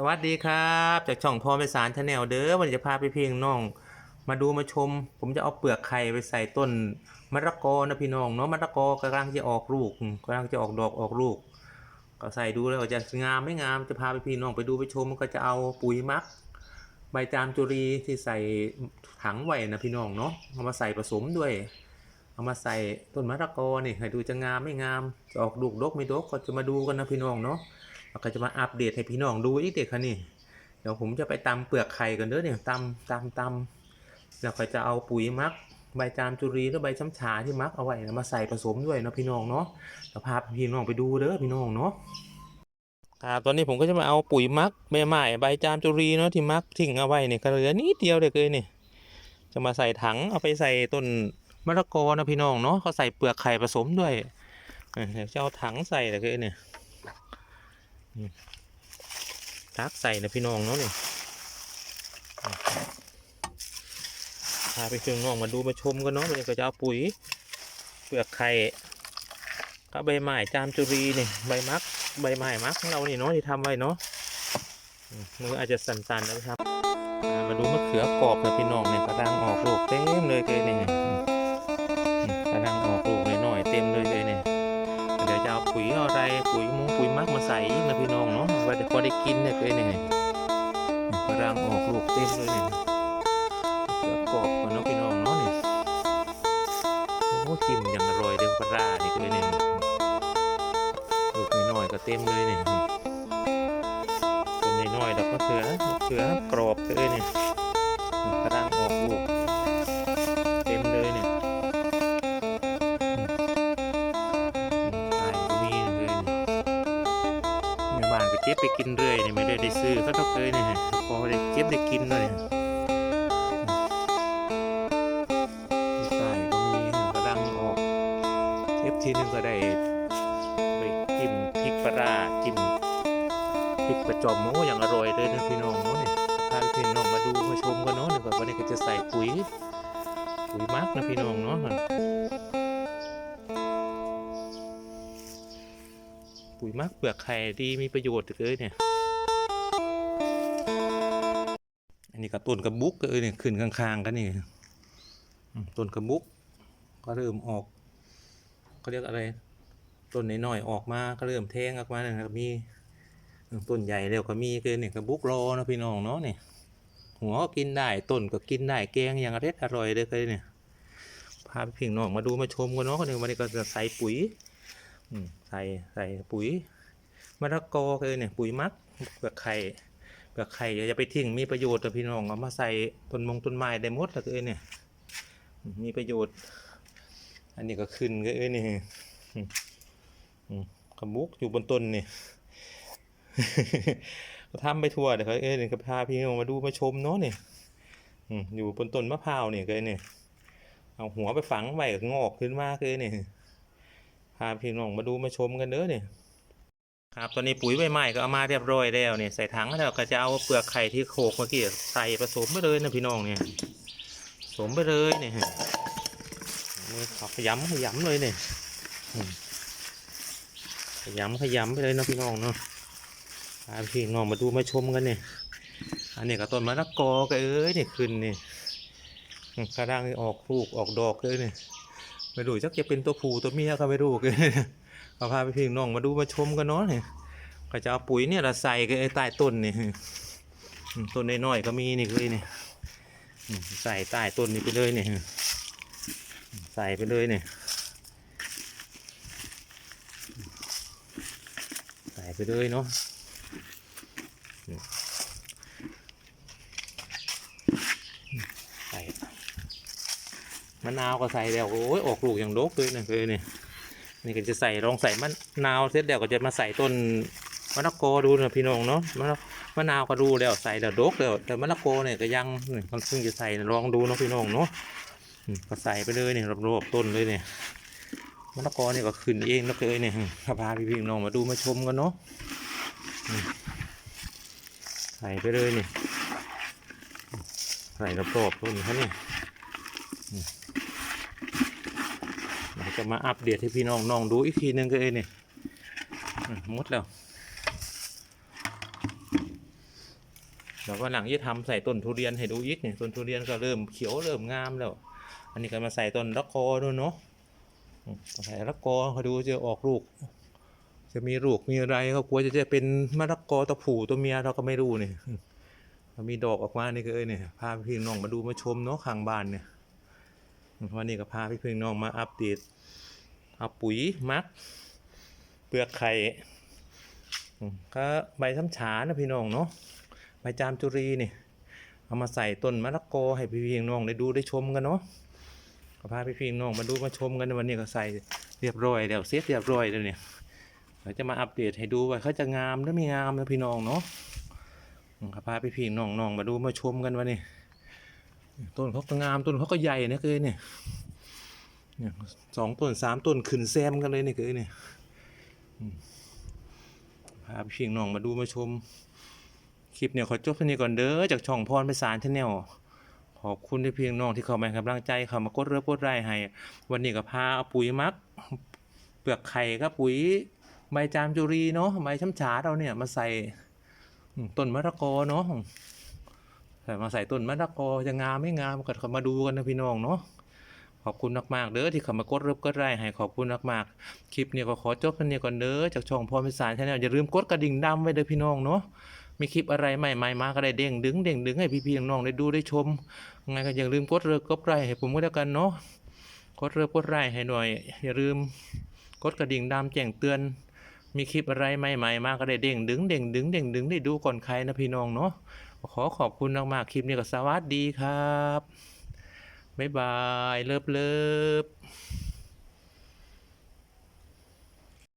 สวัสดีครับ จากช่องพอไปสารชาแนลเด้อวันนี้จะพาไปเพียงน้อง มาดูมาชม ผมจะเอาเปลือกไข่ไปใส่ต้นมะละกอนะพี่น้องเนาะมะละกอกำลังจะออกลูกกำลังจะออกดอกออกลูก ก็ใส่ดูแล้วจะงามไม่งามจะพาไปพี่น้องไปดูไปชมก็จะเอาปุ๋ยมัก ใบจามจุรีที่ใส่ถังไว้นะพี่น้องเนาะเอามาใส่ผสมด้วย เอามาใส่ต้นมะละกอนี่ให้ดูจะงามไม่งามจะออกลูกดกไม่ดกก็จะมาดูกันนะพี่น้องเนาะ เราก็จะมาอัปเดตให้พี่น้องดูอีกเด็กค่ะนี่เดี๋ยวผมจะไปตำเปลือกไข่กันเด้อเนี่ยตำตำตำแล้วก็จะเอาปุ๋ยมักใบจามจุรีหรือใบช้ำฉาที่มักเอาไว้มาใส่ผสมด้วยเนาะพี่น้องเนาะเดี๋ยวพาพี่น้องไปดูเด้อพี่น้องเนาะครับตอนนี้ผมก็จะมาเอาปุ๋ยมักใบไม้ใบจามจุรีเนาะที่มักทิ้งเอาไว้เนี่ยก็เหลือนิดเดียวเด็กเลยเนี่ยจะมาใส่ถังเอาไปใส่ต้นมะละกอนะพี่น้องเนาะเขาใส่เปลือกไข่ผสมด้วยเออเดี๋ยวจะเอาถังใส่เด็กเลยเนี่ย ตักใส่นะพี่น้องเนาะนี่พาไปเชิงน้องมาดูมาชมกันเนาะเลยก็จะเอาปุ๋ยเปลือกไข่กับใบไม้จามจุรีนี่ใบมักใบไม้มักของเราเนี่เนาะที่ทำไว้เนาะมืออาจจะสั่นๆนะครับ มาดูมะเขือกรอบนะพี่น้องเนี่ยกระดังออกลูกเต็มเลยเลยเนี่ย มงปุ๋ยมักมาใส่อีกนะพี่น้องเนาะว่าจะพอได้กินเนี่ยเลยเนี่ยกำลังออกลูกเต็มเลยเนี่ยกือบกรอบกันเนาะพี่น้องเนาะเนี่ยโอ้กินอย่างอร่อยเรื่องปลาร้านี่ก็เลยเนี่ยลูกน้อยๆก็เต็มเลยเนี่ยต้นน้อยๆดอกมะเขือมะเขือกรอบเลยเนี่ยกำลังออกลูก ก็บไปกินเรื่อยเนี่ยไม่ได้ได้ซื้อเขาต้องเคยเนี่ยพอได้เก็บได้กินเลยเนี่ยตายก็มีกระดังออกเก็บทีนึงก็ได้ไปจิ้มพริกปลาร้าจิ้มพริกประจอมโอ้อย่างอร่อยเลยนะพี่น้องเนาะเนี่ยพาพี่น้องมาดูมาชมกันเนาะเนี่ยวันนี้ก็จะใส่ปุ๋ยปุ๋ยมักนะพี่น้องเนาะ ปุ๋ยมักเปลือกไข่ดีมีประโยชน์เลยเนี่ย อันนี้ก็ต้นกระบุกเออเนี่ยขึ้นข้างๆกันนี่ต้นกระบุก ก็เริ่มออกเขาเรียกอะไรต้นน้อยๆออกมาก็เริ่มแทงออกมาเนี่ยก็มีต้นใหญ่แล้วก็มีคือเนี่ยกระบุกรอนะพี่น้องเนาะเนี่ยหัวก็กินได้ต้นก็กินได้แกงอย่างอร่อยเลยเลยเนี่ยพาพี่น้องมาดูมาชมกันเนาะก็เนี่ยวันนี้ก็จะใส่ปุ๋ย ใส่ใส่ปุ๋ยมะละกอเลยเนี่ยปุ๋ยมักเปลือกไข่เปลือกไข่อย่าไปทิ้งมีประโยชน์ต่อพี่น้องเอามาใส่ต้นมงต้นไม้ได้หมดเลยเนี่ย มีประโยชน์ อันนี้ก็ขึ้นก็เอ้ยนี่อืมอืมขมุกอยู่บนต้นนี่ก็ทำไปทั่วเดี๋ยวเขาเอ้ยนี่ก็พาพี่น้องมาดูมาชมเนาะเนี่ยอยู่บนต้นมะพร้าวเนี่ยก็เนี่ยเอาหัวไปฝังไว้ก็งอกขึ้นมากเลยเนี่ย พาพี่น้องมาดูมาชมกันเด้อเนี่ยครับตอนนี้ปุ๋ยใบไม้ก็เอามาเรียบร้อยแล้วเนี่ยใส่ถังแล้วก็จะเอาเปลือกไข่ที่โขกเมื่อกี้ใส่ผสมไปเลยนะพี่น้องเนี่ยผสมไปเลยเนี่ยมือขขยำขยำเลยเนี่ยขยำขยำไปเลยนะพี่น้องเนาะพาพี่น้องมาดูมาชมกันเนี่ยอันนี้ก็ต้นมะละกอก็เอ้ยเนี่ยขึ้นเนี่ยกระด้างออกลูกออกดอกเลยเนี่ย ไม่รู้จักจะเป็นตัวผู้ตัวเมียก็ไม่รู้กันเอาพาไปพี่น้องมาดูมาชมกันเนาะเนี่ยก็จะเอาปุ๋ยเนี่ยละใส่กันไอ้ใต้ต้นนี่ต้นน้อยๆก็มีนี่เลยเนี่ยใส่ใต้ต้นนี่ไปเลยเนี่ยใส่ไปเลยเนี่ยใส่ไปเลยเนาะอืมใส่ มะนาวก็ใส่แล้วโอ้ยออกลูกอย่างโดกเลยนะเลยเนี่ยนี่ก็จะใส่ลองใส่มะนาวเสร็จแล้วก็จะมาใส่ต้นมะละกอดูนะพี่น้องเนาะมะมะนาวก็ดูแล้วใส่แล้วโดกแล้วแต่มะละกอเนี่ยก็ยังนี่มันเพิ่งจะใส่ลองดูเนาะพี่น้องเนาะก็ใส่ไปเลยเนี่ยรอบๆต้นเลยเนี่ยมะละกอเนี่ยก็ขึ้นเองแล้วเลยเนี่ยพาพี่พี่น้องมาดูมาชมกันเนาะใส่ไปเลยเนี่ยใส่รอบๆต้นเขาเนี่ย จะมาอัปเดตให้พี่น้องน้องดูอีกทีนึงก็เอ้ยนี่อืมดแล้วเดี๋ยววันหลังจะทำใส่ต้นทุเรียนให้ดูอีกเนี่ยต้นทุเรียนก็เริ่มเขียวเริ่มงามแล้ว อันนี้ก็มาใส่ต้นละกอด้วยเนาะใส่ละกอเขาดูจะออกลูก จะมีลูกมีอะไรเขากลัวจะจะเป็นมะละกอตัวผู้ตัวเมียเราก็ไม่รู้เนี่ยมีดอกออกมานี่ก็เอ้ยเนี่ยพาพี่น้องมาดูมาชมเนาะข้างบ้านเนี่ย วันนี้ก็พาพี่พี่น้องมาอัปเดตเอาปุ๋ยมัก เปลือกไข่ก็ใบช้ำฉานะพี่น้องเนาะใบจามจุรีนี่เอามาใส่ต้นมะละกอให้พี่พี่น้องได้ดูได้ชมกันเนาะก็พาพี่พี่น้องมาดูมาชมกันวันนี้ก็ใส่เรียบร้อยแล้วเสร็จเรียบร้อยแล้วเนี่ยเราจะมาอัปเดตให้ดูว่าเขาจะงามหรือไม่งามนะพี่น้องเนาะอืมครับพาพี่พี่น้องน้องมาดูมาชมกันวันนี้ ต้นเขาก็งามต้นเขาก็ใหญ่นะคือเนี่ยเนี่ยสองต้นสามต้นขึ้นแซมกันเลยเนี่คือเนี่ยพาพี่น้องมาดูมาชม คลิปเนี่ยขอจบเท่านี้ก่อนเด้อจากช่องพรไปสารชาแนลขอบคุณที่เพียงน้องที่เข้ามาให้กำลังใจเข้ามากดเรือปดไร่ให้ วันนี้ก็พาเอาปุ๋ยมัก เปลือกไข่กับปุ๋ยใบจามจุรีเนาะใบช้ำฉาเราเนี่ยมาใส่ต้นมะละกอเนาะ มาใส่ต้นมะละกอจะงามไม่งามก็เขามาดูกันนะพี่น้องเนาะขอบคุณมากๆเด้อที่เขามากดรับกดไลค์ให้ขอบคุณมากๆคลิปนี้ก็ขอจบเพียงนี้ก่อนเด้อจากช่องพรพิสารชาแนลอย่าลืมกดกระดิ่งดำไว้เด้อพี่น้องเนาะมีคลิปอะไรใหม่ๆมาก็ได้เด้งดึงเด้งดึงให้พี่ๆน้องๆได้ดูได้ชมไงก็อย่าลืมกดเรือกดไลค์ให้ผมก็แล้วกันเนาะกดเรือกดไลค์ให้หน่อย อย่าลืมกดกระดิ่งดำแจ้งเตือน มีคลิปอะไรใหม่ๆมาก็ได้เด้งดึงเด้งดึงเด้งดึงได้ดูก่อนใครนะพี่น้องเนาะ ขอขอบคุณมากๆ คลิปนี้ก็สวัสดีครับ บ๊ายบาย เลิฟเลิฟ